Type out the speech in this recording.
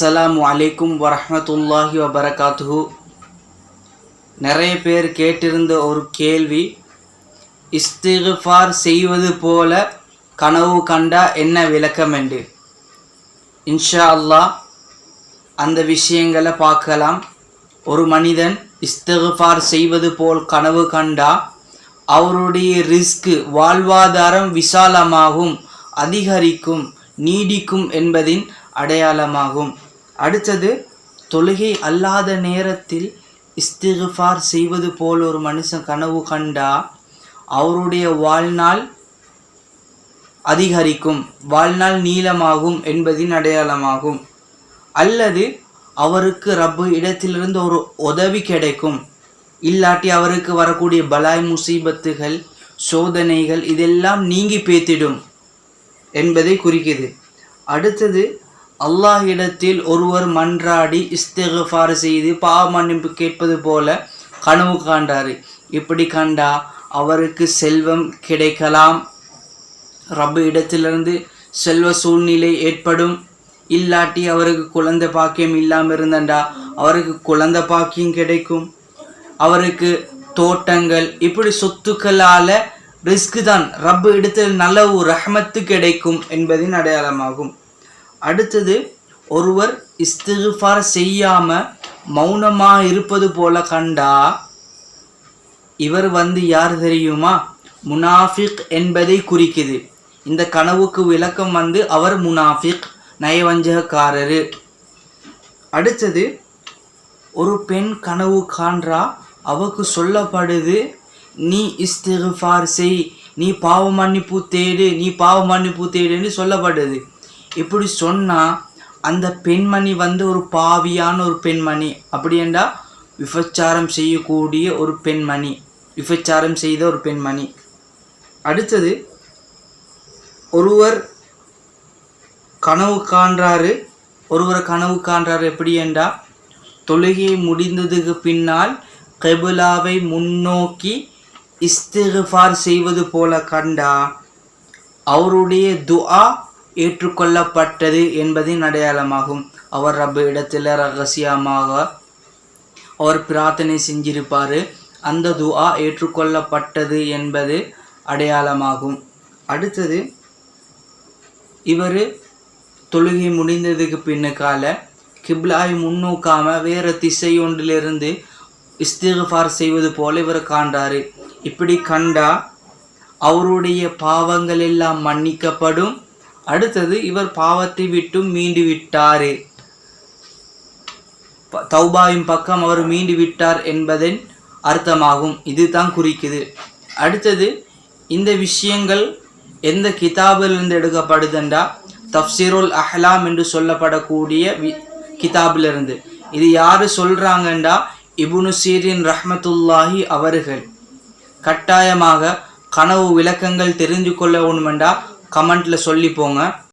அஸ்ஸலாமு அலைக்கும் வரமத்துல்லாஹி வபரகாத்து நிறைய பேர் கேட்டிருந்த ஒரு கேள்வி இஸ்திஃபார் செய்வது போல கனவு கண்டா என்ன விளக்கம் என்று. இன்ஷா அல்லாஹ் அந்த விஷயங்களை பார்க்கலாம். ஒரு மனிதன் இஸ்திஃபார் செய்வது போல் கனவு கண்டா அவருடைய ரிஸ்க் வாழ்வாதாரம் விசாலமாகும் அதிகரிக்கும் நீடிக்கும் என்பதின் அடையாளமாகும். அடுத்தது தொழுகை அல்லாத நேரத்தில் இஸ்திகுஃபார் செய்வது போல் ஒரு மனுஷன் கனவு கண்டா அவருடைய வாழ்நாள் அதிகரிக்கும் வாழ்நாள் நீளமாகும் என்பதின் அடையாளமாகும். அல்லது அவருக்கு ரப்பு இடத்திலிருந்து ஒரு உதவி கிடைக்கும் இல்லாட்டி அவருக்கு வரக்கூடிய பலாய் முசீபத்துகள் சோதனைகள் இதெல்லாம் நீங்கி பேத்திடும் என்பதை குறிக்குது. அடுத்தது அல்லாஹ் இடத்தில் ஒருவர் மன்றாடி இஸ்திஃபார் செய்து பாவ மன்னிப்பு கேட்பது போல கனவு காண்டார் இப்படி கண்டா அவருக்கு செல்வம் கிடைக்கலாம். ரப்பு இடத்திலிருந்து செல்வ சூழ்நிலை ஏற்படும். இல்லாட்டி அவருக்கு குழந்தை பாக்கியம் இல்லாமல் இருந்தண்டா அவருக்கு குழந்தை பாக்கியம் கிடைக்கும். அவருக்கு தோட்டங்கள் இப்படி சொத்துக்களால் ரிஸ்க் தான். ரப்பு இடத்தில் நல்ல ஒரு ரஹமத்து கிடைக்கும் என்பதின் அடையாளமாகும். அடுத்தது ஒருவர் இஸ்திஃபார் செய்யாமல் மௌனமாக இருப்பது போல கண்டா இவர் வந்து யார் தெரியுமா? முனாஃபிக் என்பதை குறிக்குது. இந்த கனவுக்கு விளக்கம் வந்து அவர் முனாஃபிக் நயவஞ்சகக்காரரு. அடுத்தது ஒரு பெண் கனவு காண்றா அவக்கு சொல்லப்படுது நீ இஸ்திஃபார் செய் நீ பாவ மன்னிப்பு தேடு நீ பாவ மன்னிப்பு தேடுன்னு சொல்லப்படுது. இப்படி சொன்னா அந்த பெண்மணி வந்து ஒரு பாவியான ஒரு பெண்மணி. அப்படி என்றா விபச்சாரம் செய்யக்கூடிய ஒரு பெண்மணி. விபச்சாரம் செய்த ஒரு பெண்மணி. அடுத்தது ஒருவர் கனவு காண்றாரு. ஒருவர் கனவு காண்றாரு எப்படி என்றா தொழுகை முடிந்ததுக்கு பின்னால் கெபுலாவை முன்னோக்கி இஸ்திஃபார் செய்வது போல கண்டா அவருடைய துஆ ஏற்றுக்கொள்ளப்பட்டது என்பதின் அடையாளமாகும். அவர் ரப்ப இடத்தில் ரகசியமாக அவர் பிரார்த்தனை செஞ்சிருப்பார். அந்த துஆ ஏற்றுக்கொள்ளப்பட்டது என்பது அடையாளமாகும். அடுத்தது இவர் தொழுகை முடிந்ததுக்கு பின்னுக்கால கிப்லாய் முன்னோக்காம வேறு திசை ஒன்றிலிருந்து இஸ்திஃபார் செய்வது போல இவர் காண்றாரு. இப்படி கண்டா அவருடைய பாவங்கள் எல்லாம் மன்னிக்கப்படும். அடுத்தது இவர் பாவத்தை விட்டும் மீண்டு விட்டாரே தௌபாவின் பக்கம் அவர் மீண்டு விட்டார் என்பதன் அர்த்தமாகும். இதுதான் குறிக்குது. அடுத்தது இந்த விஷயங்கள் எந்த கிதாபிலிருந்து எடுக்கப்படுதுண்டா? தப்சீருல் அஹ்லாம் என்று சொல்லப்படக்கூடிய வி கிதாபிலிருந்து. இது யாரு சொல்றாங்கண்டா? இபுனு சீரின் ரஹ்மத்துல்லாஹி அவர்கள். கட்டாயமாக கனவு விளக்கங்கள் தெரிஞ்சு கொள்ள வேணுமெண்டா கமெண்ட்டில் சொல்லி போங்க.